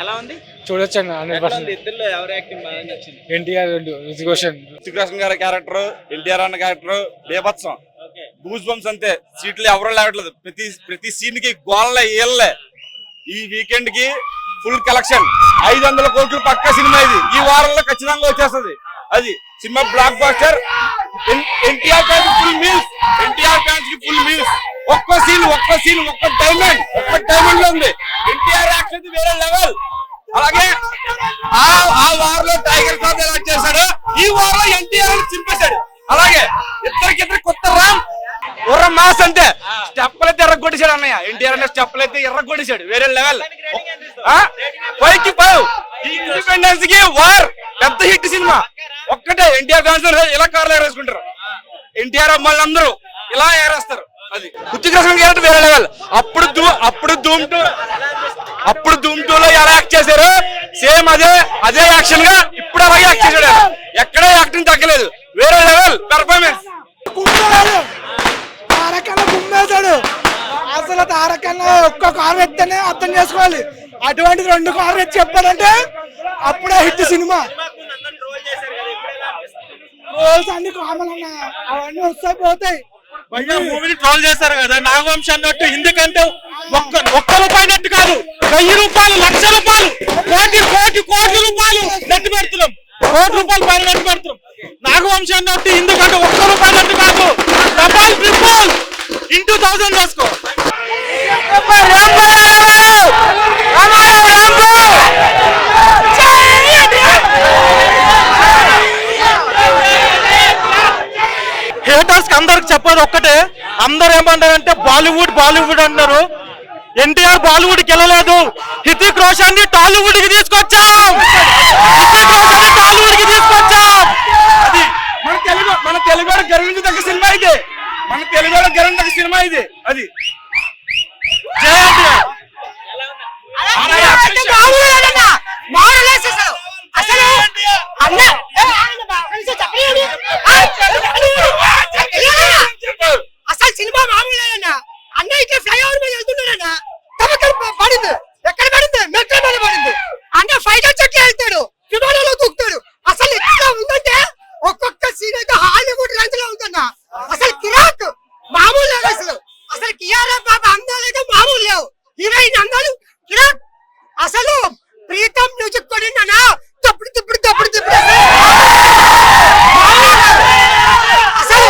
ఎలా ఉంది? చూడొచ్చు అన్న హండ్రెడ్ ఎట్లా ఉంది? పర్సెంట్. ఇద్దరు ఎవరి యాక్టింగ్ బాగా నచ్చింది? ఎన్టీఆర్ రితిక్ రోషన్. ఋతిక్ రోషన్ గారి క్యారెక్టర్ ఎన్టీఆర్ అన్న క్యారెక్టర్ బేభత్సం. ఓకే. గూస్ బంప్స్ అంతే. సీట్లు ఎవరు లేవట్లేదు. ప్రతి ప్రతి సీన్కి గోళ్ళ ఏళ్ళే. ఈ వీకెండ్కి ఫుల్ కలెక్షన్ ఐదు వందల కోట్లు పక్క సినిమా ఇది. ఈ వారంలో ఖచ్చితంగా వచ్చేస్తది. అది cinema blockbuster NTR fans full meals NTR ఫ్యాన్స్కి ఫుల్ మీల్స్ ఒక్క సీన్ ఒక్క సీన్ ఒక్క డైమండ్ ఒక్క డైమండ్లో ఉంది. ఎన్టీఆర్ యాక్షన్ వేరే లెవెల్ అలాగే ఆ ఆ వారంలో టైగర్ సాబ్ ఎలా చేశాడు ఈ వారంలో ఎన్టీఆర్ చింపేశాడు. అలాగే ఇద్దరికిద్దరు కొత్త రామ్ ఉర్ర మాస్ అంతే స్టెప్పులు అయితే ఎర్రగొట్టేశాడు అన్నయ్య. ఎన్టీఆర్ అనే స్టెప్పులు అయితే ఎర్రగొట్టేశాడు వేరే లెవెల్ పైకి కి ఇండిపెండెన్స్కి వార్. పెద్ద హిట్ సినిమా. ఒక్కటే ఎన్టీఆర్ ఫ్యాన్స్ ఇలా కార్లు ఎగరేసుకుంటారు. ఎన్టీఆర్ అమ్మాయిలు అందరూ ఇలా ఎగరేస్తారు అది. ఉత్తికృష్ణ క్యారెక్టర్ వేరే లెవెల్. అప్పుడు అప్పుడు ధూమ్ టూ అప్పుడు ధూమ్ టూ లో ఎలా యాక్ట్ చేశారు? సేమ్ అదే అదే యాక్షన్గా ఇప్పుడు అలాగే యాక్ట్ చేశాడు. ఎక్కడా యాక్టింగ్ తగ్గలేదు. వేరే లెవెల్. పెర్ఫార్మెన్స్ తారకన్న కుమ్మేశాడు అసలు తారకన్న ఒక్క కారు ఎత్తేనే అర్థం చేసుకోవాలి. అటువంటిది రెండు కార్లు ఎత్తి చెప్పాడంటే అప్పుడే హిట్ సినిమా. రోల్స్ అన్ని కామన్ అన్న అవన్నీ వస్తాయి పోతాయి. మూవీని ట్రోల్ చేశారు కదా నాగవంశ అన్నట్టు ఎందుకంటే ఒక్క ఒక్క రూపాయి నెట్ కాదు వెయ్యి రూపాయలు లక్ష రూపాయలు కోటి కోటి కోటి రూపాయలు నెట్ పెడుతున్నాం. కోటి రూపాయలు పైన నెట్ పెడుతున్నాం. నాగవంశ అన్నట్టు ఎందుకంటే ఒక్క రూపాయి నెట్ కాదు. డబల్ ట్రిపుల్ ఇంటూ థౌసండ్ వేసుకో హేటర్స్ అందరికి చెప్పేది ఒక్కటే. అందరు ఏమంటారంటే బాలీవుడ్ బాలీవుడ్ అంటారు ఎన్టీఆర్ బాలీవుడ్కి వెళ్ళలేదు హితిక్ రోషన్ని టాలీవుడ్కి తీసుకొచ్చాం హితిక్ రోషన్ని టాలీవుడ్కి తీసుకొచ్చాం అది మన తెలుగు మన తెలుగు గర్వించదగ్గ సినిమా ఇది మన తెలుగు గర్వించదగ్గ సినిమా ఇది అది అసలు అన్న అసలు సినిమా మామూలు లేదన్న అన్న ఇట్లా ఫ్లైఓవర్ మీద వెళ్తున్నాడన్న తమకల్ పడింది ఎక్కడ పడింది మెట్రో మీద పడింది అన్న ఫైటర్ చెట్లు వెళ్తాడు విమానంలో దూకుతాడు అసలు ఇట్లా ఉందంటే ఒక్కొక్క సీన్ అయితే హాలీవుడ్ రేంజ్లో ఉందన్న అసలు కిరాక్ మామూలు లేదు అసలు అసలు కియారా బాబా అందాలు అయితే మామూలు లేవు హీరోయిన్ అందాలు కిరాక్ అసలు ప్రీతం మ్యూజిక్ కొడిందన్నా తప్పుడు తిప్పుడు తప్పుడు తిప్పుడు అసలు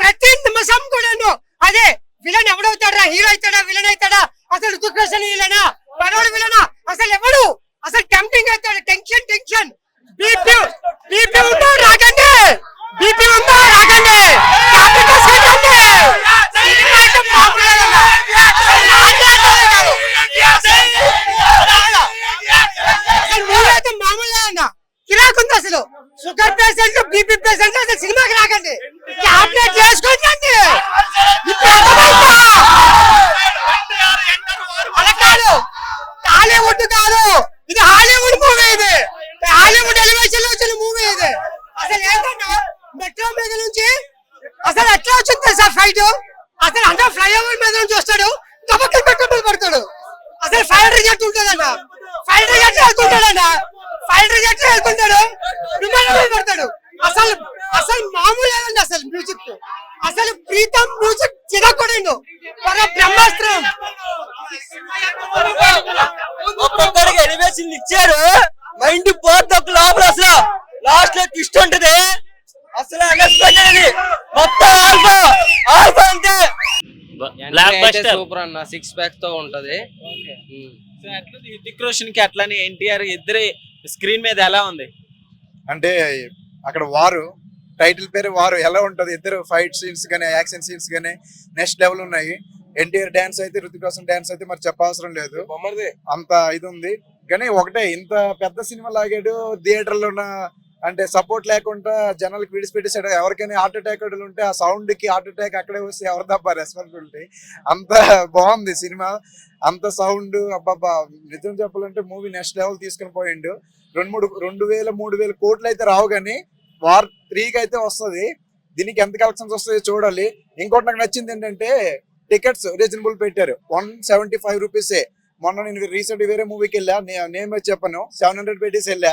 ప్రతి నిమిషం కూడాను అదే విలన్ ఎవడవుతాడా హీరో అవుతాడా విలన్ అవుతాడా అసలు రుతుకృష్ణ విలనా మనోడు విలనా అసలు ఎవడు అసలు టెంపింగ్ అవుతాడు టెన్షన్ టెన్షన్ బీపీ బీపీ ఉందా రాకండి బీపీ ఉందా రాకండి క్యాపిటల్ చేయకండి సినిమా అయితే మామూలు లేదన్నా. మాట్లాడటమే కాదు. అసలు మూవీ అయితే మామూలు లేదన్నా. కిరాక్ ఉంది అసలు షుగర్ పేషెంట్ బీపీ పేషెంట్ అసలు సినిమాకి రాకండి టాబ్లెట్ చేసుకోండి ఇప్పుడు అర్థమైందా? అలా కాదు టాలీవుడ్ కాదు ఇది హాలీవుడ్ మూవీ ఇది హాలీవుడ్ ఎలివేషన్లో వచ్చిన మూవీ ఇది అసలు ఏంటంటే మెట్రో మీద నుంచి అసలు ఎట్లా వచ్చింది సార్ ఫైట్ అసలు అంటే ఫ్లైఓవర్ మీద నుంచి వస్తాడు. తమకి పడతాడు. అసలు ఫైర్ రిజెక్ట్ ఉంటుందన్న. ఫైర్ రిజెక్ట్ వెళ్తుంటాడన్న ఫైర్ రిజెక్ట్ వెళ్తుంటాడు. విమానం మీద పడతాడు. అసలు అసలు మామూలు అసలు మ్యూజిక్ అసలు ప్రీతం మ్యూజిక్ చిరకొడిండు బ్రహ్మాస్త్రం ఒక్కొక్కరికి ఎలివేషన్ ఇచ్చారు మైండ్ పోతా ఒక లోపల అసలు లాస్ట్లో ట్విస్ట్ ఉంటది అసలు అన్ఎక్స్పెక్టెడ్ ఇది మొత్తం ఆల్ఫా ఆల్ఫా అంతే బ్లాక్ బస్టర్ సూపర్ అన్న సిక్స్ ప్యాక్తో ఉంటది. సో రోషన్కి అట్లానే ఎన్టీఆర్ ఇద్దరి స్క్రీన్ మీద ఎలా ఉంది? అంటే అక్కడ వారు టైటిల్ పేరు వారు ఎలా ఉంటది? ఇద్దరు ఫైట్ సీన్స్ గానీ యాక్షన్ సీన్స్ గానీ నెక్స్ట్ లెవెల్ ఉన్నాయి. ఎన్టీఆర్ డాన్స్ అయితే ఋతిక్ రోషన్ డాన్స్ అయితే మరి చెప్పవసరం లేదు. అంత ఇది ఉంది. కానీ ఒకటే ఇంత పెద్ద సినిమా లాగాడు థియేటర్లో ఉన్న అంటే సపోర్ట్ లేకుండా జనాలకు విడిచిపెట్టేసాడు ఎవరికైనా హార్ట్ అటాక్ ఉంటే ఆ సౌండ్కి హార్ట్ అటాక్ అక్కడే వస్తే ఎవరు తప్ప రెస్పాన్సిబిలిటీ అంత బాగుంది సినిమా. అంత సౌండ్ అబ్బాబ్బా నిజం చెప్పాలంటే మూవీ నెక్స్ట్ లెవెల్ తీసుకుని పోయిండు. రెండు మూడు రెండు వేల మూడు వేల కోట్లు అయితే రావు కానీ వార్ త్రీకి అయితే వస్తది. దీనికి ఎంత కలెక్షన్స్ వస్తాయో చూడాలి. ఇంకోటి నాకు నచ్చింది ఏంటంటే టికెట్స్ రీజనబుల్ పెట్టారు. వన్ సెవెంటీ ఫైవ్ రూపీసే మొన్న నేను రీసెంట్ వేరే మూవీకి వెళ్ళా. నేమ్ చెప్పాను. చెప్పను సెవెన్ హండ్రెడ్ పెట్టేసి వెళ్ళా.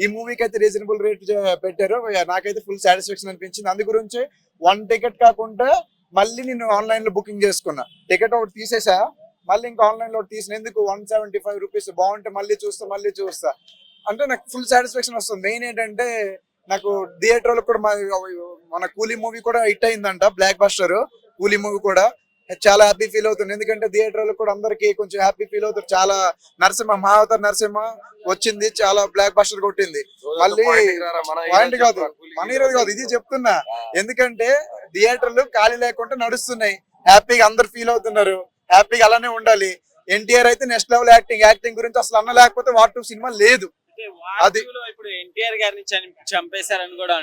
ఈ మూవీకి అయితే రీజనబుల్ రేట్ పెట్టారు. నాకైతే ఫుల్ సాటిస్ఫాక్షన్ అనిపించింది. అందు గురించి వన్ టికెట్ కాకుండా మళ్ళీ నేను ఆన్లైన్లో బుకింగ్ చేసుకున్నా. టికెట్ ఒకటి తీసేసా మళ్ళీ ఇంకా ఆన్లైన్లో ఒకటి తీసిన. ఎందుకు? వన్ సెవెంటీ ఫైవ్ రూపీస్ బాగుంటే మళ్ళీ చూస్తా మళ్ళీ చూస్తా. అంటే నాకు ఫుల్ సాటిస్ఫాక్షన్ వస్తుంది. మెయిన్ ఏంటంటే నాకు థియేటర్ కూడా మా- మన కూలీ మూవీ కూడా హిట్ అయిందంట బ్లాక్ బస్టర్ కూలీ మూవీ కూడా. చాలా హ్యాపీ ఫీల్ అవుతుంది. ఎందుకంటే థియేటర్ కూడా అందరికి కొంచెం హ్యాపీ ఫీల్ అవుతారు చాలా నరసింహ మహావతార్ నరసింహ వచ్చింది చాలా బ్లాక్ బస్టర్ కొట్టింది. మళ్ళీ పాయింట్ కాదు మన హీరో కాదు ఇది చెప్తున్నా. ఎందుకంటే థియేటర్లు ఖాళీ లేకుండా నడుస్తున్నాయి. హ్యాపీగా అందరు ఫీల్ అవుతున్నారు. హ్యాపీగా అలానే ఉండాలి. ఎన్టీఆర్ అయితే నెక్స్ట్ లెవెల్ యాక్టింగ్ యాక్టింగ్ గురించి అసలు అన్న లేకపోతే వార్ టూ సినిమా లేదు. అది- ఇప్పుడు ఎన్టీఆర్ గారిని చంపేశారని కూడా.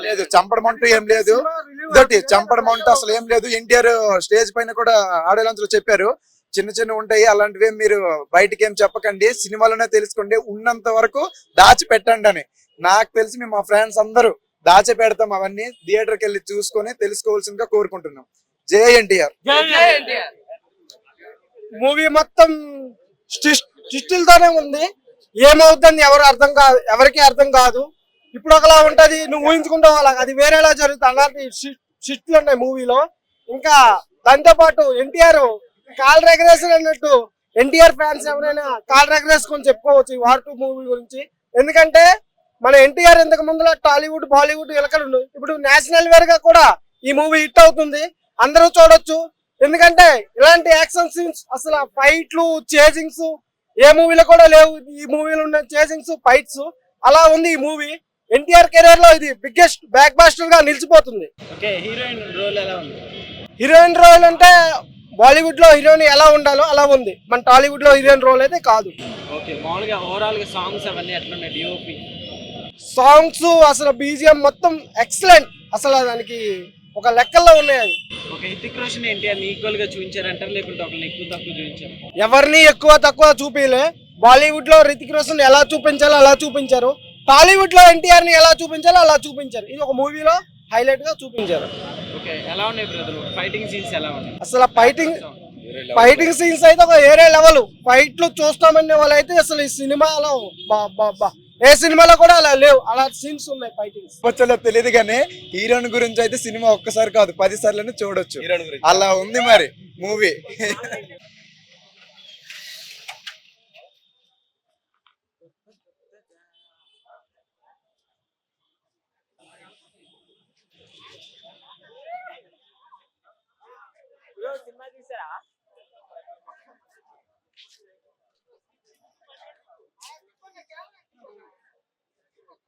లేదు. చంపడం అంటూ ఏం లేదు. ఇదొకటి. చంపడం అంటూ అసలు ఏం లేదు. ఎన్టీఆర్ స్టేజ్ పైన కూడా ఆడియో లాంచ్లో చెప్పారు. చిన్న చిన్న ఉంటాయి. అలాంటివి మీరు బయటికి ఏం చెప్పకండి. సినిమాలోనే తెలుసుకోండి. ఉన్నంత వరకు దాచి పెట్టండి అని. నాకు తెలిసి మేము మా ఫ్రెండ్స్ అందరూ దాచి పెడతాం అవన్నీ. థియేటర్కి వెళ్ళి చూసుకొని తెలుసుకోవాల్సిందిగా కోరుకుంటున్నాం. జై ఎన్టీఆర్. మూవీ మొత్తం స్టిస్టులతోనే ఉంది. ఏమవుతుందని ఎవరు అర్థం కాదు ఎవరికి అర్థం కాదు. ఇప్పుడు ఒకలా ఉంటది నువ్వు ఊహించుకుంటావు అలా. అది వేరేలా జరుగుతుంది అలాంటి షిఫ్ట్లు ఉన్నాయి మూవీలో. ఇంకా దాంతోపాటు ఎన్టీఆర్ కాల్ రెగ్రేషన్ అన్నట్టు ఎన్టీఆర్ ఫ్యాన్స్ ఎవరైనా కాల్ రెగ్రేసుకొని చెప్పుకోవచ్చు ఈ వార్ టూ మూవీ గురించి. ఎందుకంటే మన ఎన్టీఆర్ ఇంతకు ముందులో టాలీవుడ్ బాలీవుడ్ ఎలకలు ఇప్పుడు నేషనల్ వేర్గా కూడా ఈ మూవీ హిట్ అవుతుంది. అందరూ చూడొచ్చు. ఎందుకంటే ఇలాంటి యాక్షన్ సీన్స్ అసలు ఫైట్లు చేజింగ్స్ ఏ మూవీలో కూడా లేవు. ఈ మూవీలో ఉన్న చేజింగ్స్ ఫైట్స్ అలా ఉంది ఈ మూవీ. ఎన్టీఆర్ కెరీర్లో ఇది బిగ్గెస్ట్ బ్యాక్ బాస్టర్గా నిలిచిపోతుంది. హీరోయిన్ రోల్ ఎలా ఉంది? హీరోయిన్ రోల్ అంటే బాలీవుడ్లో హీరోయిన్ ఎలా ఉండాలో అలా ఉంది. మన టాలీవుడ్లో హీరోయిన్ రోల్ అయితే కాదు. ఓకే మామూలుగా ఓవరాల్గా సాంగ్స్ అవన్నీ ఎట్లున్నాయి డిఓపి సాంగ్స్ అసలు బీజిఎం మొత్తం ఎక్సలెంట్ అసలు దానికి ఒక లెక్కల్లో ఉన్నాయి చూపించారు ఎవరిని ఎక్కువ తక్కువ చూపించలే బాలీవుడ్లో రితిక్ రోషన్ ఎలా చూపించాలో అలా చూపించారు. టాలీవుడ్లో ఎన్టీఆర్ని ఎలా చూపించాలో అలా చూపించారు. ఇది ఒక మూవీలో హైలైట్గా చూపించారు అసలు ఫైటింగ్ ఫైటింగ్ సీన్స్ అయితే ఒక వేరే లెవెల్. ఫైట్లు చూస్తామనే వాళ్ళైతే అసలు ఈ సినిమాలో బా బా బా ఏ సినిమాలో కూడా అలా లేవు. అలా సీన్స్ ఉన్నాయి ఫైటింగ్స్ వచ్చలో తెలియదు కానీ హీరోయిన్ గురించి అయితే సినిమా ఒక్కసారి కాదు పది సార్లు చూడొచ్చు. అలా ఉంది మరి మూవీ. సినిమా చూసారా